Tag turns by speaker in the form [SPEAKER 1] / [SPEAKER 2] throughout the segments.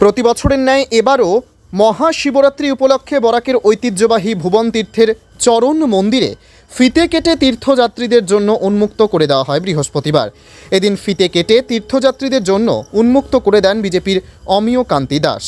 [SPEAKER 1] প্রতি বছরের ন্যায় এবারও মহাশিবরাত্রি উপলক্ষে বরাকের ঐতিহ্যবাহী ভুবন তীর্থের চরণ মন্দিরে ফিতে কেটে তীর্থযাত্রীদের জন্য উন্মুক্ত করে দেওয়া হয় বৃহস্পতিবার। এদিন ফিতে কেটে তীর্থযাত্রীদের জন্য উন্মুক্ত করে দেন বিজেপির অমিয় কান্তি দাস।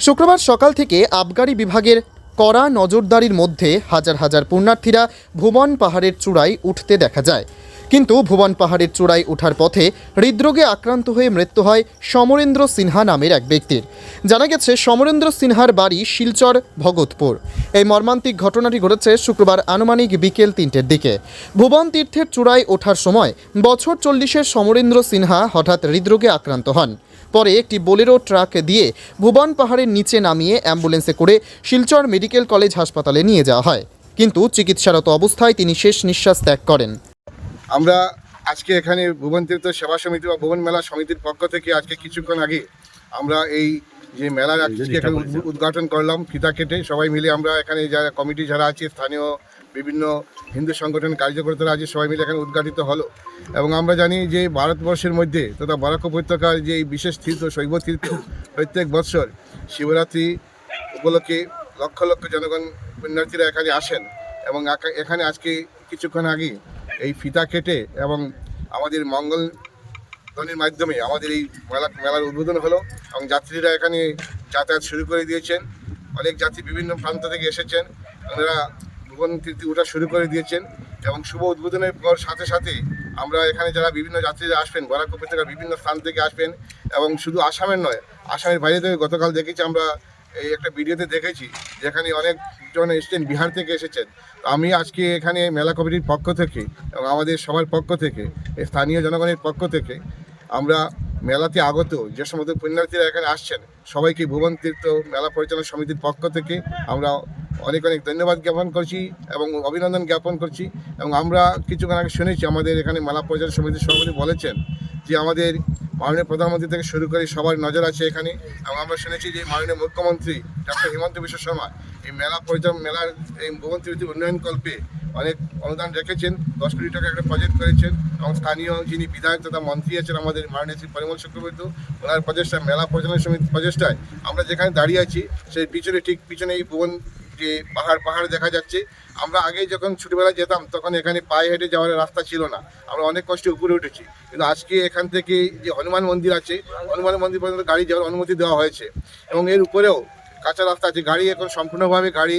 [SPEAKER 1] শুক্রবার সকাল থেকে আবগারি বিভাগের কড়া নজরদারির মধ্যে হাজার হাজার পুণ্যার্থীরা ভুবন পাহাড়ের চূড়ায় উঠতে দেখা যায়। কিন্তু ভুবন পাহাড়ের চূড়ায় ওঠার পথে হৃদরোগে আক্রান্ত হয়ে মৃত্যু হয় সমরেন্দ্র সিনহা নামের এক ব্যক্তির। জানা গেছে, সমরেন্দ্র সিনহার বাড়ি শিলচর, ভগতপুর। এই মর্মান্তিক ঘটনাটি ঘটেছে শুক্রবার আনুমানিক বিকেল তিনটের দিকে। ভুবন তীর্থের চূড়ায় ওঠার সময় বছর চল্লিশের সমরেন্দ্র সিনহা হঠাৎ হৃদরোগে আক্রান্ত হন। পরে একটি বোলেরো ট্রাক দিয়ে ভুবন পাহাড়ের নিচে নামিয়ে অ্যাম্বুলেন্সে করে শিলচর মেডিকেল কলেজ হাসপাতালে নিয়ে যাওয়া হয়। কিন্তু চিকিৎসারত অবস্থায় তিনি শেষ নিঃশ্বাস ত্যাগ করেন।
[SPEAKER 2] আমরা আজকে এখানে ভুবন তীর্থ সেবা সমিতি বা ভুবন মেলা সমিতির পক্ষ থেকে আজকে কিছুক্ষণ আগে আমরা এই যে মেলার আজকে উদ্ঘ- উদ্ঘাটন করলাম ফিতা কেটে সবাই মিলে আমরা এখানে যারা কমিটি যারা আছে স্থানীয় বিভিন্ন হিন্দু সংগঠন কার্যকর্তারা আছে সবাই মিলে এখানে উদ্ঘাটিত হলো। এবং আমরা জানি যে ভারতবর্ষের মধ্যে তথা বরাক উপত্যকার যে বিশেষ তীর্থ শৈব তীর্থ প্রত্যেক বৎসর শিবরাত্রি উপলক্ষে লক্ষ লক্ষ জনগণ পুণ্যার্থীরা এখানে আসেন। এবং এখানে আজকে কিছুক্ষণ আগে এই ফিতা কেটে এবং আমাদের মঙ্গল ধ্বনির মাধ্যমে আমাদের এই মেলা, মেলার উদ্বোধন হলো এবং যাত্রীরা এখানে যাতায়াত শুরু করে দিয়েছেন। অনেক যাত্রী বিভিন্ন প্রান্ত থেকে এসেছেন। ওনারা ভুবন তীর্থে ওঠা শুরু করে দিয়েছেন এবং শুভ উদ্বোধনের পর সাথে সাথে আমরা এখানে যারা বিভিন্ন যাত্রীরা আসবেন, বরাক উপত্যকার বিভিন্ন স্থান থেকে আসবেন এবং শুধু আসামের নয়, আসামের বাইরে থেকে গতকাল দেখেছি আমরা এই একটা ভিডিওতে দেখেছি যেখানে অনেকজন এসেছেন, বিহার থেকে এসেছেন। আমি আজকে এখানে মেলা কমিটির পক্ষ থেকে এবং আমাদের সবার পক্ষ থেকে, স্থানীয় জনগণের পক্ষ থেকে আমরা মেলাতে আগত, যে সমস্ত পুণ্যার্থীরা এখানে আসছেন, সবাইকে ভুবন তীর্থ মেলা পরিচালনা সমিতির পক্ষ থেকে আমরা অনেক অনেক ধন্যবাদ জ্ঞাপন করছি এবং অভিনন্দন জ্ঞাপন করছি। এবং আমরা কিছুক্ষণ আগে শুনেছি, আমাদের এখানে মেলা পরিচালনা সমিতির সভাপতি বলেছেন যে আমাদের মাননীয় প্রধানমন্ত্রী থেকে শুরু করে সবার নজর আছে এখানে। এবং আমরা শুনেছি যে মাননীয় মুখ্যমন্ত্রী ডক্টর হিমন্ত বিশ্ব শর্মা এই মেলা পরিচালনা, মেলার এই ভুবন তীর্থ উন্নয়ন কল্পে অনেক অনুদান রেখেছেন, দশ কোটি টাকা একটা প্রজেক্ট করেছেন। এবং স্থানীয় যিনি বিধায়ক তথা মন্ত্রী আছেন আমাদের মাননীয় শ্রী পরিমল চক্রবর্তী, ওনার প্রচেষ্টায় মেলা পরিচালনা সমিতি প্রচেষ্টায় আমরা যেখানে দাঁড়িয়ে আছি, সেই পিছনে ঠিক পিছনে এই ভুবন যে পাহাড় পাহাড় দেখা যাচ্ছে। আমরা আগে যখন ছোটবেলায় যেতাম, তখন এখানে পায়ে হেঁটে যাওয়ার রাস্তা ছিল না। আমরা অনেক কষ্টে উপরে উঠেছি। কিন্তু আজকে এখান থেকে যে হনুমান মন্দির আছে, হনুমান মন্দির পর্যন্ত গাড়ি যাওয়ার অনুমতি দেওয়া হয়েছে। এবং এর উপরেও কাঁচা রাস্তা আছে, গাড়ি এখন সম্পূর্ণভাবে গাড়ি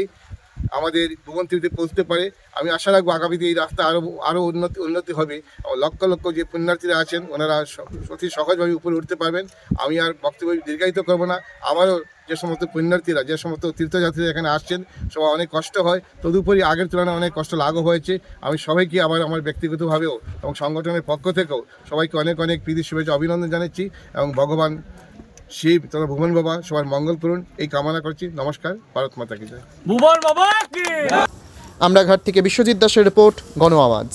[SPEAKER 2] আমাদের ভুবন তীর্থে পৌঁছতে পারে। আমি আশা রাখব আগামীতে এই রাস্তা আরও আরও উন্নতি উন্নতি হবে। লক্ষ লক্ষ যে পুণ্যার্থীরা আছেন, ওনারা অতি সহজভাবে উপরে উঠতে পারবেন। আমি আর বক্তব্য দীর্ঘায়িত করব না। আমারও যে সমস্ত পুণ্যার্থীরা, যে সমস্ত তীর্থযাত্রীরা এখানে আসছেন, সবাই অনেক কষ্ট হয়। তদুপরি আগের তুলনায় অনেক কষ্ট লাঘব হয়েছে। আমি সবাইকে আবার আমার ব্যক্তিগতভাবেও এবং সংগঠনের পক্ষ থেকেও সবাইকে অনেক অনেক প্রীতি, শুভেচ্ছা, অভিনন্দন জানাচ্ছি এবং ভগবান শিব তথা ভুবন বাবা সবার মঙ্গল করুন। এই কামনা করছি। নমস্কার ভারত মাতা কি জয়।
[SPEAKER 3] ভুবন বাবা কি?
[SPEAKER 1] আমরা ঘাট থেকে বিশ্বজিৎ দাসের রিপোর্ট গণ আওয়াজ